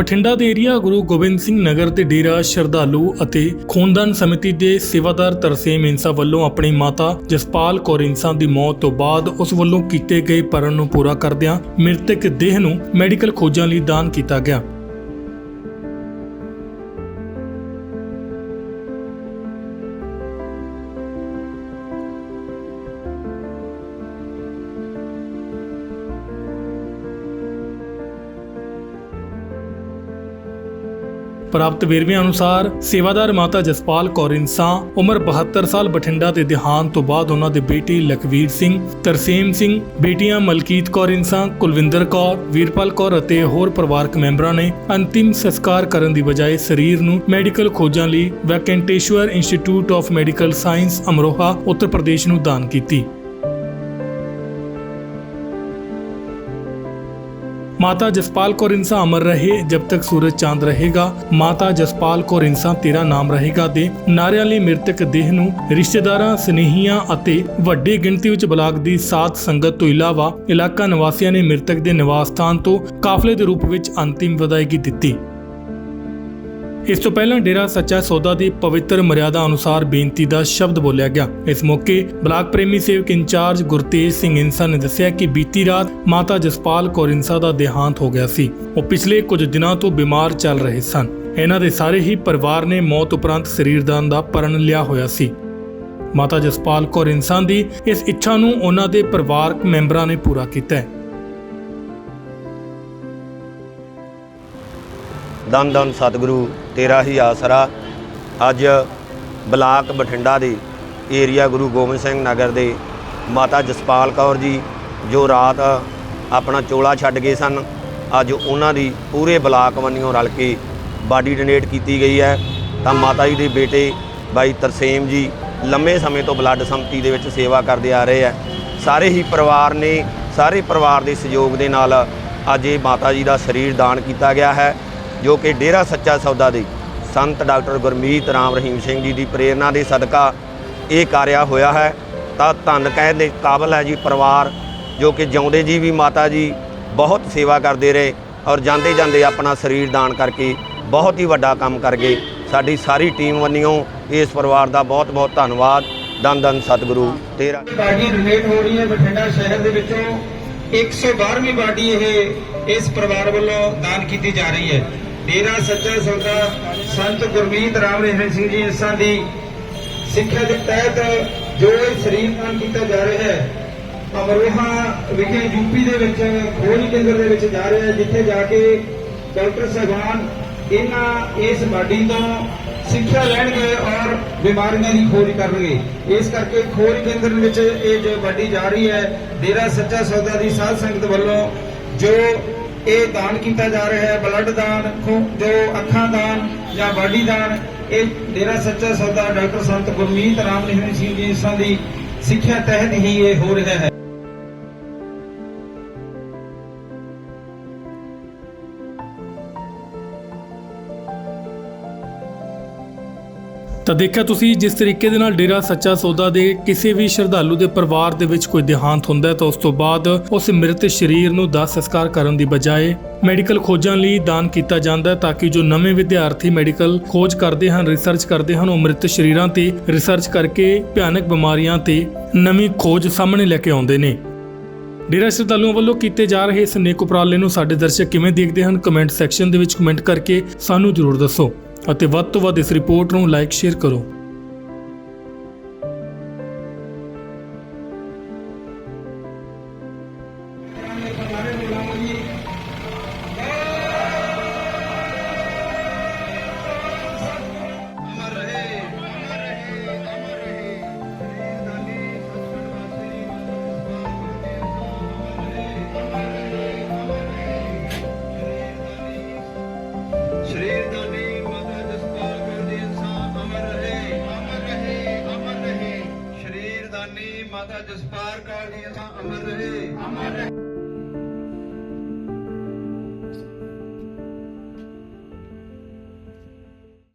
ਬਠਿੰਡਾ ਦੇ ਏਰੀਆ ਗੁਰੂ ਗੋਬਿੰਦ ਸਿੰਘ ਨਗਰ ਤੇ ਡੇਰਾ ਸ਼ਰਧਾਲੂ ਅਤੇ ਖੂਨਦਾਨ ਸਮਿਤੀ ਦੇ ਸੇਵਾਦਾਰ ਤਰਸੇਮ ਇੰਸਾ ਵੱਲੋਂ ਆਪਣੀ ਮਾਤਾ ਜਸਪਾਲ ਕੌਰ ਇੰਸਾ ਦੀ ਮੌਤ ਤੋਂ ਬਾਅਦ ਉਸ ਵੱਲੋਂ ਕੀਤੇ ਗਏ ਪਰਨ ਨੂੰ ਪੂਰਾ ਕਰਦਿਆਂ ਮ੍ਰਿਤਕ ਦੇਹ ਨੂੰ ਮੈਡੀਕਲ ਖੋਜਾਂ ਲਈ ਦਾਨ ਕੀਤਾ ਗਿਆ। ਪ੍ਰਾਪਤ ਵੇਰਵਿਆਂ ਅਨੁਸਾਰ ਸੇਵਾਦਾਰ ਮਾਤਾ ਜਸਪਾਲ ਕੌਰ ਇੰਸਾਂ ਉਮਰ 72 ਸਾਲ ਬਠਿੰਡਾ ਦੇ ਦੇਹਾਂਤ ਤੋਂ ਬਾਅਦ ਉਹਨਾਂ ਦੇ ਬੇਟੀ ਲਖਵੀਰ ਸਿੰਘ, ਤਰਸੇਮ ਸਿੰਘ, ਬੇਟੀਆਂ ਮਲਕੀਤ ਕੌਰ ਇੰਸਾਂ ਕੁਲਵਿੰਦਰ ਕੌਰ, ਵੀਰਪਾਲ ਕੌਰ ਅਤੇ ਹੋਰ ਪਰਿਵਾਰਕ ਮੈਂਬਰਾਂ ਨੇ ਅੰਤਿਮ ਸੰਸਕਾਰ ਕਰਨ ਦੀ ਬਜਾਏ ਸਰੀਰ ਨੂੰ ਮੈਡੀਕਲ ਖੋਜਾਂ ਲਈ Venkateshwara institute of medical science, Amroha, Uttar Pradesh ਨੂੰ ਦਾਨ ਕੀਤੀ। ਮਾਤਾ ਜਸਪਾਲ ਕੌਰ ਇੰਸਾ ਅਮਰ ਰਹੇ, ਜਬ ਤੱਕ ਸੂਰਜ ਚਾਂਦ ਰਹੇਗਾ। ਮਾਤਾ ਜਸਪਾਲ ਕੌਰ ਇੰਸਾ ਤੇਰਾ ਨਾਮ ਰਹੇਗਾ ਦੇ। ਨਾਰਿਆਂ ਲਈ ਮ੍ਰਿਤਕ ਦੇਹ ਨੂੰ ਰਿਸ਼ਤੇਦਾਰਾਂ, ਸਨੇਹੀਆਂ ਅਤੇ ਵੱਡੀ ਗਿਣਤੀ ਵਿੱਚ ਬਲਾਕ ਦੀ ਸਾਧ ਸੰਗਤ ਤੋਂ ਇਲਾਵਾ ਇਲਾਕਾ ਨਿਵਾਸੀਆਂ ਨੇ ਮ੍ਰਿਤਕ ਦੇ ਨਿਵਾਸ ਸਥਾਨ ਤੋਂ ਕਾਫਲੇ ਦੇ ਰੂਪ ਵਿੱਚ ਅੰਤਿਮ ਵਿਦਾਇਗੀ ਦਿੱਤੀ। ਇਸ ਤੋਂ ਪਹਿਲਾਂ ਡੇਰਾ ਸੱਚਾ ਸੌਦਾ ਦੀ ਪਵਿੱਤਰ ਮਰਿਆਦਾ ਅਨੁਸਾਰ ਬੇਨਤੀ ਦਾ ਸ਼ਬਦ ਬੋਲਿਆ ਗਿਆ। ਇਸ ਮੌਕੇ ਬਲਾਕ ਪ੍ਰੇਮੀ ਸੇਵਕ ਇੰਚਾਰਜ ਗੁਰਤੇਜ ਸਿੰਘ ਇੰਸਾ ਨੇ ਦੱਸਿਆ ਕਿ ਬੀਤੀ ਰਾਤ ਮਾਤਾ ਜਸਪਾਲ ਕੌਰ ਇੰਸਾ ਦਾ ਦੇਹਾਂਤ ਹੋ ਗਿਆ ਸੀ। ਉਹ ਪਿਛਲੇ ਕੁਝ ਦਿਨਾਂ ਤੋਂ ਬਿਮਾਰ ਚੱਲ ਰਹੇ ਸਨ। ਇਹਨਾਂ ਦੇ ਸਾਰੇ ਹੀ ਪਰਿਵਾਰ ਨੇ ਮੌਤ ਉਪਰੰਤ ਸਰੀਰਦਾਨ ਦਾ ਪਰਨ ਲਿਆ ਹੋਇਆ ਸੀ। ਮਾਤਾ ਜਸਪਾਲ ਕੌਰ ਇੰਸਾ ਦੀ ਇਸ ਇੱਛਾ ਨੂੰ ਉਹਨਾਂ ਦੇ ਪਰਿਵਾਰਕ ਮੈਂਬਰਾਂ ਨੇ ਪੂਰਾ ਕੀਤਾ ਹੈ। ਦਨ ਦਨ ਸਤਿਗੁਰੂ, ਤੇਰਾ ਹੀ ਆਸਰਾ। ਅੱਜ ਬਲਾਕ ਬਠਿੰਡਾ ਦੇ ਏਰੀਆ ਗੁਰੂ ਗੋਬਿੰਦ ਸਿੰਘ ਨਗਰ ਦੇ ਮਾਤਾ ਜਸਪਾਲ ਕੌਰ ਜੀ, ਜੋ ਰਾਤ ਆਪਣਾ ਚੋਲਾ ਛੱਡ ਗਏ ਸਨ, ਅੱਜ ਉਹਨਾਂ ਦੀ ਪੂਰੇ ਬਲਾਕ ਵੰਨਿਓ ਰਲ ਕੇ ਬਾਡੀ ਡੋਨੇਟ ਕੀਤੀ ਗਈ ਹੈ। ਤਾਂ ਮਾਤਾ ਜੀ ਦੇ ਬੇਟੇ ਬਾਈ ਤਰਸੇਮ ਜੀ ਲੰਮੇ ਸਮੇਂ ਤੋਂ ਬਲੱਡ ਸੰਪਤੀ ਦੇ ਵਿੱਚ ਸੇਵਾ ਕਰਦੇ ਆ ਰਹੇ ਹੈ। ਸਾਰੇ ਹੀ ਪਰਿਵਾਰ ਨੇ, ਸਾਰੇ ਪਰਿਵਾਰ ਦੇ ਸਹਿਯੋਗ ਦੇ ਨਾਲ ਅੱਜ ਇਹ ਮਾਤਾ ਜੀ ਦਾ ਸਰੀਰ ਦਾਨ ਕੀਤਾ ਗਿਆ ਹੈ। ਜੋ ਕਿ ਡੇਰਾ ਸੱਚਾ ਸੌਦਾ ਦੇ ਸੰਤ ਡਾਕਟਰ ਗੁਰਮੀਤ ਰਾਮ ਰਹੀਮ ਸਿੰਘ ਜੀ ਦੀ ਪ੍ਰੇਰਣਾ ਦੇ ਸਦਕਾ ਇਹ ਕਾਰਿਆ ਹੋਇਆ ਹੈ। ਤਾਂ ਧੰਨ ਕਹਿਣ ਦੇ ਕਾਬਲ ਹੈ ਜੀ ਪਰਿਵਾਰ, ਜੋ ਕਿ ਜਿਉਂਦੇ ਜੀ ਵੀ ਮਾਤਾ ਜੀ, ਬਹੁਤ ਸੇਵਾ ਕਰਦੇ ਰਹੇ ਔਰ ਜਾਂਦੇ ਜਾਂਦੇ ਆਪਣਾ ਸਰੀਰ ਦਾਨ ਕਰਕੇ ਬਹੁਤ ਹੀ ਵੱਡਾ ਕੰਮ ਕਰ ਗਏ। ਸਾਡੀ ਸਾਰੀ ਟੀਮ ਵੱਲੋਂ ਇਸ ਪਰਿਵਾਰ ਦਾ ਬਹੁਤ ਬਹੁਤ ਧੰਨਵਾਦ। ਦਨ ਦਨ ਸਤਿਗੁਰੂ। ਤੇਰਾ ਬਾਡੀ ਡੋਨੇਟ ਹੋ ਰਹੀ ਹੈ ਬਠਿੰਡਾ ਸ਼ਹਿਰ ਦੇ ਵਿੱਚੋਂ 112ਵੀਂ ਬਾਡੀ ਇਹ ਇਸ ਪਰਿਵਾਰ ਵੱਲੋਂ ਦਾਨ ਕੀਤੀ ਜਾ ਰਹੀ ਹੈ। ਡੇਰਾ ਸੱਚਾ ਸੌਦਾ ਸੰਤ ਗੁਰਮੀਤ ਰਾਮ ਰਹਿਣ ਸਿੰਘ ਜੀ ਇਸਾਂ ਦੀ ਸਿੱਖਿਆ ਦੇ ਤਹਿਤ ਜੋ ਇਹ ਸਰੀਰ ਕੀਤਾ ਜਾ ਰਿਹਾ ਹੈ, ਅਮਰੋਹਾ ਵਿਖੇ ਯੂਪੀ ਦੇ ਵਿੱਚ, ਖੋਜ ਕੇਂਦਰ ਦੇ ਵਿੱਚ ਜਾ ਰਿਹਾ ਹੈ, ਜਿੱਥੇ ਜਾ ਕੇ ਡਾਕਟਰ ਸਹਿਬਾਨ ਇਹਨਾਂ ਇਸ ਬਾਡੀ ਤੋਂ ਸਿੱਖਿਆ ਲੈਣਗੇ ਔਰ ਬਿਮਾਰੀਆਂ ਦੀ ਖੋਜ ਕਰਨਗੇ। ਇਸ ਕਰਕੇ ਖੋਜ ਕੇਂਦਰ ਵਿੱਚ ਇਹ ਜੋ ਬਾਡੀ ਜਾ ਰਹੀ ਹੈ, ਡੇਰਾ ਸੱਚਾ ਸੌਦਾ ਦੀ ਸਾਧ ਸੰਗਤ ਵੱਲੋਂ ਜੋ ਇਹ ਦਾਨ ਕੀਤਾ ਜਾ ਰਿਹਾ ਹੈ ਬਲੱਡ ਦਾਨ ਜੋ ਅੱਖਾਂ ਦਾਨ ਜਾਂ ਬਾਡੀ ਦਾਨ। ਇਹ ਡੇਰਾ ਸੱਚਾ ਸੌਦਾ ਡਾਕਟਰ ਸੰਤ ਗੁਰਮੀਤ ਰਾਮ ਨਿਹਨ ਸਿੰਘ ਜੀ ਦੀ ਸਿੱਖਿਆ ਤਹਿਤ ਹੀ ਇਹ ਹੋ ਰਿਹਾ ਹੈ। ਤਾਂ ਦੇਖਿਆ ਤੁਸੀਂ, ਜਿਸ ਤਰੀਕੇ ਦੇ ਨਾਲ ਡੇਰਾ ਸੱਚਾ ਸੌਦਾ ਦੇ ਕਿਸੇ ਵੀ ਸ਼ਰਧਾਲੂ ਦੇ ਪਰਿਵਾਰ ਦੇ ਵਿੱਚ ਕੋਈ ਦੇਹਾਂਤ ਹੁੰਦਾ ਹੈ, ਤਾਂ ਉਸ ਤੋਂ ਬਾਅਦ ਉਸ ਮ੍ਰਿਤ ਸਰੀਰ ਨੂੰ ਦਾਹ ਸੰਸਕਾਰ ਕਰਨ ਦੀ ਬਜਾਏ ਮੈਡੀਕਲ ਖੋਜਾਂ ਲਈ ਦਾਨ ਕੀਤਾ ਜਾਂਦਾ ਹੈ, ਤਾਂ ਕਿ ਜੋ ਨਵੇਂ ਵਿਦਿਆਰਥੀ ਮੈਡੀਕਲ ਖੋਜ ਕਰਦੇ ਹਨ, ਰਿਸਰਚ ਕਰਦੇ ਹਨ, ਉਹ ਮ੍ਰਿਤ ਸਰੀਰਾਂ ਤੇ ਰਿਸਰਚ ਕਰਕੇ ਭਿਆਨਕ ਬਿਮਾਰੀਆਂ ਤੇ ਨਵੀਂ ਖੋਜ ਸਾਹਮਣੇ ਲੈ ਕੇ ਆਉਂਦੇ ਨੇ। ਡੇਰਾ ਸ਼ਰਧਾਲੂਆਂ ਵੱਲੋਂ ਕੀਤੇ ਜਾ ਰਹੇ ਇਸ ਨੇਕ ਉਪਰਾਲੇ ਨੂੰ ਸਾਡੇ ਦਰਸ਼ਕ ਕਿਵੇਂ ਦੇਖਦੇ ਹਨ, ਕਮੈਂਟ ਸੈਕਸ਼ਨ ਦੇ ਵਿੱਚ ਕਮੈਂਟ ਕਰਕੇ ਸਾਨੂੰ ਜ਼ਰੂਰ ਦੱਸੋ। ਅਤੇ ਵੱਧ ਤੋਂ ਵੱਧ ਇਸ ਰਿਪੋਰਟ ਨੂੰ ਲਾਈਕ ਸ਼ੇਅਰ ਕਰੋ। ਅਮਰ ਜਸਪਾਲ ਕੌਰ ਦੀ ਅਮਰ ਰਹੇ। ਅਮਰ ਰਹੇ।